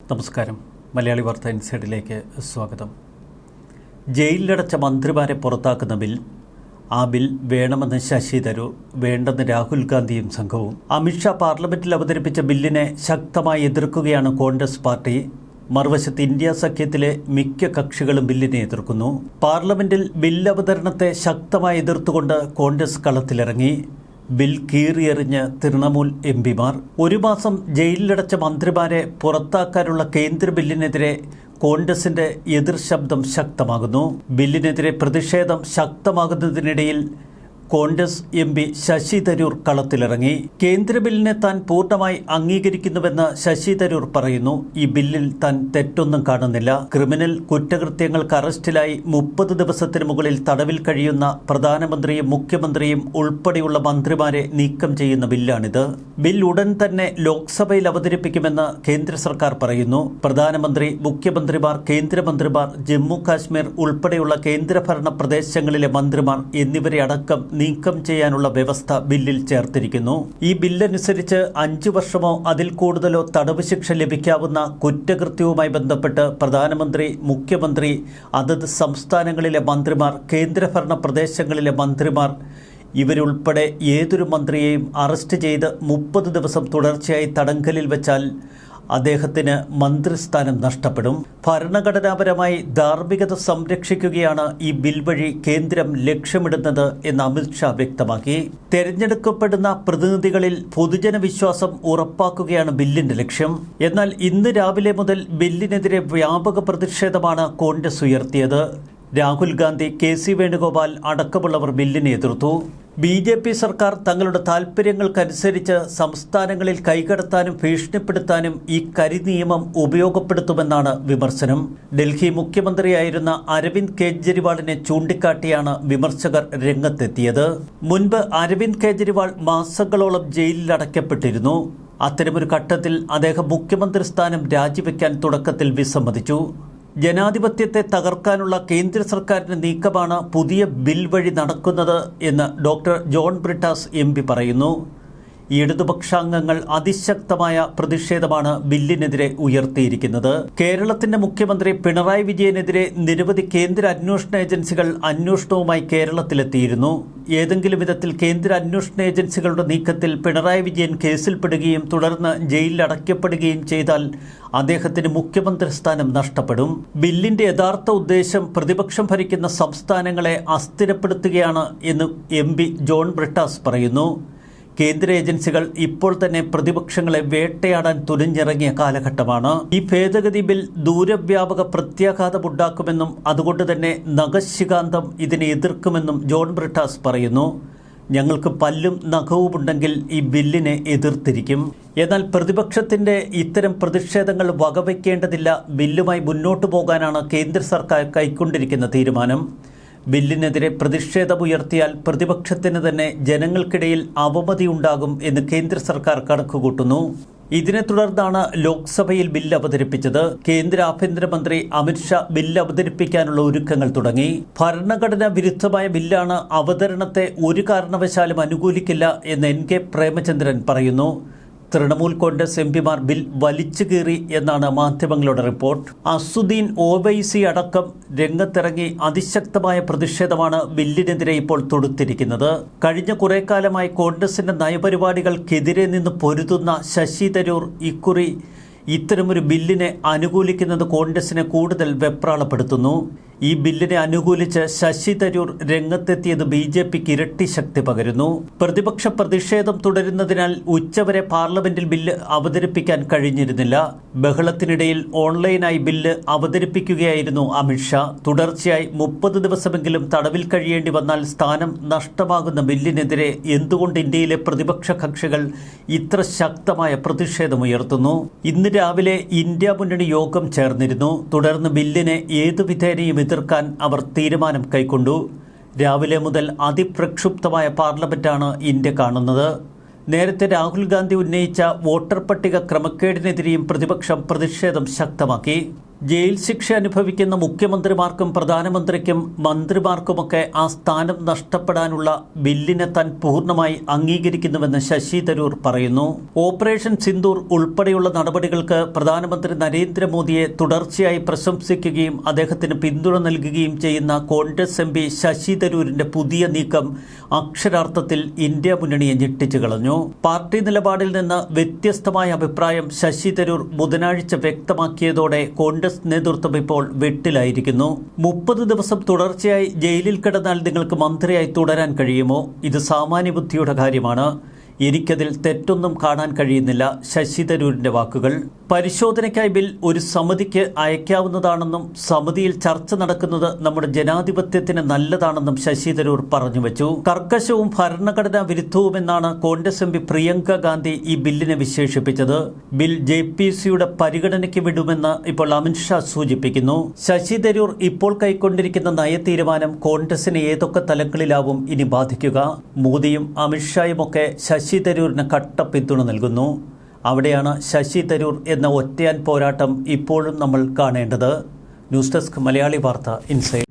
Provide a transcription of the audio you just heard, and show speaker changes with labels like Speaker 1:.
Speaker 1: നമസ്കാരം. മലയാളി വാർത്ത ഇൻസൈഡിലേക്ക് സ്വാഗതം. ജയിലിലടച്ച മന്ത്രിമാരെ പുറത്താക്കുന്ന ബിൽ ആ ബിൽ വേണമെന്ന് ശശി തരൂർ വേണ്ടെന്ന് രാഹുൽ ഗാന്ധിയും സംഘവും. അമിത്ഷാ പാർലമെന്റിൽ അവതരിപ്പിച്ച ബില്ലിനെ ശക്തമായി എതിർക്കുകയാണ് കോൺഗ്രസ് പാർട്ടി. മറുവശത്ത് ഇന്ത്യ സഖ്യത്തിലെ മിക്ക കക്ഷികളും ബില്ലിനെ എതിർക്കുന്നു. പാർലമെന്റിൽ ബിൽ അവതരണത്തെ ശക്തമായി എതിർത്തുകൊണ്ട് കോൺഗ്രസ് കളത്തിലിറങ്ങി. ബിൽ കീറിയെറിഞ്ഞ് തൃണമൂൽ എം പിമാർ ഒരു മാസം ജയിലിലടച്ച മന്ത്രിമാരെ പുറത്താക്കാനുള്ള കേന്ദ്ര ബില്ലിനെതിരെ കോൺഗ്രസിന്റെ എതിർ ശബ്ദം ശക്തമാകുന്നു. ബില്ലിനെതിരെ പ്രതിഷേധം ശക്തമാകുന്നതിനിടയിൽ കോൺഗ്രസ് എം പി ശശി തരൂർ കളത്തിലിറങ്ങി. കേന്ദ്ര ബില്ലിനെ താൻ പൂർണമായി അംഗീകരിക്കുന്നുവെന്ന് ശശി തരൂർ പറയുന്നു. ഈ ബില്ലിൽ താൻ തെറ്റൊന്നും കാണുന്നില്ല. ക്രിമിനൽ കുറ്റകൃത്യങ്ങൾക്ക് അറസ്റ്റിലായി മുപ്പത് ദിവസത്തിന് മുകളിൽ തടവിൽ കഴിയുന്ന പ്രധാനമന്ത്രിയും മുഖ്യമന്ത്രിയും ഉൾപ്പെടെയുള്ള മന്ത്രിമാരെ നീക്കം ചെയ്യുന്ന ബില്ലാണിത്. ബിൽ ഉടൻ തന്നെ ലോക്സഭയിൽ അവതരിപ്പിക്കുമെന്ന് കേന്ദ്ര സർക്കാർ പറയുന്നു. പ്രധാനമന്ത്രി മുഖ്യമന്ത്രിമാർ കേന്ദ്രമന്ത്രിമാർ ജമ്മു കാശ്മീർ ഉൾപ്പെടെയുള്ള കേന്ദ്രഭരണ പ്രദേശങ്ങളിലെ മന്ത്രിമാർ എന്നിവരെ അടക്കം നീക്കം ചെയ്യാനുള്ള വ്യവസ്ഥ ബില്ലിൽ ചേർത്തിരിക്കുന്നു. ഈ ബില്ലനുസരിച്ച് അഞ്ചു വർഷമോ അതിൽ കൂടുതലോ തടവ് ശിക്ഷ ലഭിക്കാവുന്ന കുറ്റകൃത്യവുമായി ബന്ധപ്പെട്ട് പ്രധാനമന്ത്രി മുഖ്യമന്ത്രി അതത് സംസ്ഥാനങ്ങളിലെ മന്ത്രിമാർ കേന്ദ്രഭരണ പ്രദേശങ്ങളിലെ മന്ത്രിമാർ ഇവരുൾപ്പെടെ ഏതൊരു മന്ത്രിയെയും അറസ്റ്റ് ചെയ്ത് മുപ്പത് ദിവസം തുടർച്ചയായി തടങ്കലിൽ വെച്ചാൽ അദ്ദേഹത്തിന് മന്ത്രിസ്ഥാനം നഷ്ടപ്പെടും. ഭരണഘടനാപരമായി ധാർമ്മികത സംരക്ഷിക്കുകയാണ് ഈ ബിൽ വഴി കേന്ദ്രം ലക്ഷ്യമിടുന്നത് എന്ന് അമിത്ഷാ വ്യക്തമാക്കി. തെരഞ്ഞെടുക്കപ്പെടുന്ന പ്രതിനിധികളിൽ പൊതുജന വിശ്വാസം ഉറപ്പാക്കുകയാണ് ബില്ലിന്റെ ലക്ഷ്യം. എന്നാൽ ഇന്ന് രാവിലെ മുതൽ ബില്ലിനെതിരെ വ്യാപക പ്രതിഷേധമാണ് കോൺഗ്രസ് ഉയർത്തിയത്. രാഹുൽ ഗാന്ധി കെ സി വേണുഗോപാൽ അടക്കമുള്ളവർ ബില്ലിനെ എതിർത്തു. ബി ജെ പി സർക്കാർ തങ്ങളുടെ താൽപ്പര്യങ്ങൾക്കനുസരിച്ച് സംസ്ഥാനങ്ങളിൽ കൈകടത്താനും ഭീഷണിപ്പെടുത്താനും ഈ കരി നിയമം ഉപയോഗപ്പെടുത്തുമെന്നാണ് വിമർശനം. ഡൽഹി മുഖ്യമന്ത്രിയായിരുന്ന അരവിന്ദ് കെജ്രിവാളിനെ ചൂണ്ടിക്കാട്ടിയാണ് വിമർശകർ രംഗത്തെത്തിയത്. മുൻപ് അരവിന്ദ് കെജ്രിവാൾ മാസങ്ങളോളം ജയിലിൽ അടയ്ക്കപ്പെട്ടിരുന്നു അത്തരമൊരു ഘട്ടത്തിൽ അദ്ദേഹം മുഖ്യമന്ത്രി സ്ഥാനം രാജിവെക്കാൻ തുടക്കത്തിൽ വിസമ്മതിച്ചു. ജനാധിപത്യത്തെ തകർക്കാനുള്ള കേന്ദ്ര സർക്കാരിന്റെ നീക്കമാണ് പുതിയ ബിൽ വഴി നടക്കുന്നത് എന്ന് ഡോക്ടർ ജോൺ ബ്രിട്ടാസ് എം പറയുന്നു. ഇടതുപക്ഷാംഗങ്ങൾ അതിശക്തമായ പ്രതിഷേധമാണ് ബില്ലിനെതിരെ ഉയർത്തിയിരിക്കുന്നത്. കേരളത്തിന്റെ മുഖ്യമന്ത്രി പിണറായി വിജയനെതിരെ നിരവധി കേന്ദ്ര അന്വേഷണ ഏജൻസികൾ അന്വേഷണവുമായി കേരളത്തിലെത്തിയിരുന്നു. ഏതെങ്കിലും വിധത്തിൽ കേന്ദ്ര അന്വേഷണ ഏജൻസികളുടെ നീക്കത്തിൽ പിണറായി വിജയൻ കേസിൽപ്പെടുകയും തുടർന്ന് ജയിലിൽ അടയ്ക്കപ്പെടുകയും ചെയ്താൽ അദ്ദേഹത്തിന് മുഖ്യമന്ത്രി സ്ഥാനം നഷ്ടപ്പെടും. ബില്ലിന്റെ യഥാർത്ഥ ഉദ്ദേശം പ്രതിപക്ഷം ഭരിക്കുന്ന സംസ്ഥാനങ്ങളെ അസ്ഥിരപ്പെടുത്തുകയാണ് എന്ന് എം ജോൺ ബ്രിട്ടാസ് പറയുന്നു. കേന്ദ്ര ഏജൻസികൾ ഇപ്പോൾ തന്നെ പ്രതിപക്ഷങ്ങളെ വേട്ടയാടാൻ തുനിഞ്ഞിറങ്ങിയ കാലഘട്ടമാണ്. ഈ ഭേദഗതി ബിൽ ദൂരവ്യാപക പ്രത്യാഘാതമുണ്ടാക്കുമെന്നും അതുകൊണ്ട് തന്നെ നഖശികാന്തം ഇതിനെ എതിർക്കുമെന്നും ജോൺ ബ്രിട്ടാസ് പറയുന്നു. ഞങ്ങൾക്ക് പല്ലും നഖവുമുണ്ടെങ്കിൽ ഈ ബില്ലിനെ എതിർത്തിരിക്കും. എന്നാൽ പ്രതിപക്ഷത്തിന്റെ ഇത്തരം പ്രതിഷേധങ്ങൾ വകവയ്ക്കേണ്ടതില്ല ബില്ലുമായി മുന്നോട്ടു പോകാനാണ് കേന്ദ്ര സർക്കാർ കൈക്കൊണ്ടിരിക്കുന്ന തീരുമാനം. ബില്ലിനെതിരെ പ്രതിഷേധമുയർത്തിയാൽ പ്രതിപക്ഷത്തിന് തന്നെ ജനങ്ങൾക്കിടയിൽ അവമതിയുണ്ടാകും എന്ന് കേന്ദ്ര സർക്കാർ കണക്കുകൂട്ടുന്നു. ഇതിനെ തുടർന്നാണ് ലോക്സഭയിൽ ബില്ല് അവതരിപ്പിച്ചത്. കേന്ദ്ര ആഭ്യന്തരമന്ത്രി അമിത്ഷാ ബില്ല് അവതരിപ്പിക്കാനുള്ള ഒരുക്കങ്ങൾ തുടങ്ങി. ഭരണഘടനാ വിരുദ്ധമായ ബില്ലാണ് അവതരണത്തെ ഒരു കാരണവശാലും അനുകൂലിക്കില്ല എന്ന് എൻ കെ പ്രേമചന്ദ്രൻ പറയുന്നു. തൃണമൂൽ കോൺഗ്രസ് എംപിമാർ ബിൽ വലിച്ചു കീറി എന്നാണ് മാധ്യമങ്ങളുടെ റിപ്പോർട്ട്. അസുദ്ദീൻ ഒവൈസി അടക്കം രംഗത്തിറങ്ങി അതിശക്തമായ പ്രതിഷേധമാണ് ബില്ലിനെതിരെ ഇപ്പോൾ തൊടുത്തിരിക്കുന്നത്. കഴിഞ്ഞ കുറെ കാലമായി കോൺഗ്രസിന്റെ നയപരിപാടികൾക്കെതിരെ നിന്ന് പൊരുതുന്ന ശശി തരൂർ ഇക്കുറി ഇത്തരമൊരു ബില്ലിനെ അനുകൂലിക്കുന്നത് കോൺഗ്രസിനെ കൂടുതൽ വെപ്രാളപ്പെടുത്തുന്നു. ഈ ബില്ലിനെ അനുകൂലിച്ച് ശശി തരൂർ രംഗത്തെത്തിയത് ബി ജെ പിക്ക് ഇരട്ടി ശക്തി പകരുന്നു. പ്രതിപക്ഷ പ്രതിഷേധം തുടരുന്നതിനാൽ ഉച്ചവരെ പാർലമെന്റിൽ ബില്ല് അവതരിപ്പിക്കാൻ കഴിഞ്ഞിരുന്നില്ല. ബഹളത്തിനിടയിൽ ഓൺലൈനായി ബില്ല് അവതരിപ്പിക്കുകയായിരുന്നു അമിത്ഷാ തുടർച്ചയായി മുപ്പത് ദിവസമെങ്കിലും തടവിൽ കഴിയേണ്ടി വന്നാൽ സ്ഥാനം നഷ്ടമാകുന്ന ബില്ലിനെതിരെ എന്തുകൊണ്ട് ഇന്ത്യയിലെ പ്രതിപക്ഷ കക്ഷികൾ ഇത്ര ശക്തമായ പ്രതിഷേധമുയർത്തുന്നു ഇന്ന് രാവിലെ ഇന്ത്യ മുന്നണി യോഗം ചേർന്നിരുന്നു. തുടർന്ന് ബില്ലിനെ ഏതു വിധേനയും എതിർക്കാൻ അവർ തീരുമാനം കൈക്കൊണ്ടു. രാവിലെ മുതൽ അതിപ്രക്ഷുബ്ധമായ പാർലമെന്റാണ് ഇന്ത്യ കാണുന്നത്. നേരത്തെ രാഹുൽ ഗാന്ധി ഉന്നയിച്ച വോട്ടർ പട്ടിക ക്രമക്കേടിനെതിരെയും പ്രതിപക്ഷം പ്രതിഷേധം ശക്തമാക്കി. ജയിൽ ശിക്ഷ അനുഭവിക്കുന്ന മുഖ്യമന്ത്രിമാർക്കും പ്രധാനമന്ത്രിക്കും മന്ത്രിമാർക്കുമൊക്കെ ആ സ്ഥാനം നഷ്ടപ്പെടാനുള്ള ബില്ലിനെ താൻ പൂർണമായി അംഗീകരിക്കുന്നുവെന്ന് ശശി തരൂർ പറയുന്നു. ഓപ്പറേഷൻ സിന്ദൂർ ഉൾപ്പെടെയുള്ള നടപടികൾക്ക് പ്രധാനമന്ത്രി നരേന്ദ്രമോദിയെ തുടർച്ചയായി പ്രശംസിക്കുകയും അദ്ദേഹത്തിന് പിന്തുണ നൽകുകയും ചെയ്യുന്ന കോൺഗ്രസ് എം പി ശശി തരൂരിന്റെ പുതിയ നീക്കം അക്ഷരാർത്ഥത്തിൽ ഇന്ത്യ മുന്നണിയെ ഞെട്ടിച്ചു കളഞ്ഞു. പാർട്ടി നിലപാടിൽ നിന്ന് വ്യത്യസ്തമായ അഭിപ്രായം ശശി തരൂർ ബുധനാഴ്ച വ്യക്തമാക്കിയതോടെ കോൺഗ്രസ് നേതൃത്വം ഇപ്പോൾ വെട്ടിലായിരിക്കുന്നു. മുപ്പത് ദിവസം തുടർച്ചയായി ജയിലിൽ കിടന്നാൽ നിങ്ങൾക്ക് മന്ത്രിയായി തുടരാൻ കഴിയുമോ? ഇത് സാമാന്യ ബുദ്ധിയുടെ കാര്യമാണ്. എനിക്കതിൽ തെറ്റൊന്നും കാണാൻ കഴിയുന്നില്ല. ശശി തരൂരിന്റെ വാക്കുകൾ പരിശോധനയ്ക്കായി ബിൽ ഒരു സമിതിക്ക് അയക്കാവുന്നതാണെന്നും സമിതിയിൽ ചർച്ച നടക്കുന്നത് നമ്മുടെ ജനാധിപത്യത്തിന് നല്ലതാണെന്നും ശശി തരൂർ പറഞ്ഞു വെച്ചു. കർക്കശവും ഭരണഘടനാ വിരുദ്ധവുമെന്നാണ് കോൺഗ്രസ് എം പി പ്രിയങ്ക ഗാന്ധി ഈ ബില്ലിനെ വിശേഷിപ്പിച്ചത്. ബിൽ ജെ പി സിയുടെ പരിഗണനയ്ക്ക് വിടുമെന്ന് ഇപ്പോൾ അമിത്ഷാ സൂചിപ്പിക്കുന്നു. ശശി തരൂർ ഇപ്പോൾ കൈക്കൊണ്ടിരിക്കുന്ന നയതീരുമാനം കോൺഗ്രസിനെ ഏതൊക്കെ തലങ്ങളിലാവും ഇനി ബാധിക്കുക? മോദിയും അമിത്ഷായും അമിത്ഷായുമൊക്കെ ശശി തരൂരിന് കട്ട പിന്തുണ നൽകുന്നു. അവിടെയാണ് ശശി തരൂർ എന്ന ഒറ്റയാൻ പോരാട്ടം ഇപ്പോഴും നമ്മൾ കാണേണ്ടത്. ന്യൂസ് ഡെസ്ക് മലയാളി വാർത്ത ഇൻസൈഡ്.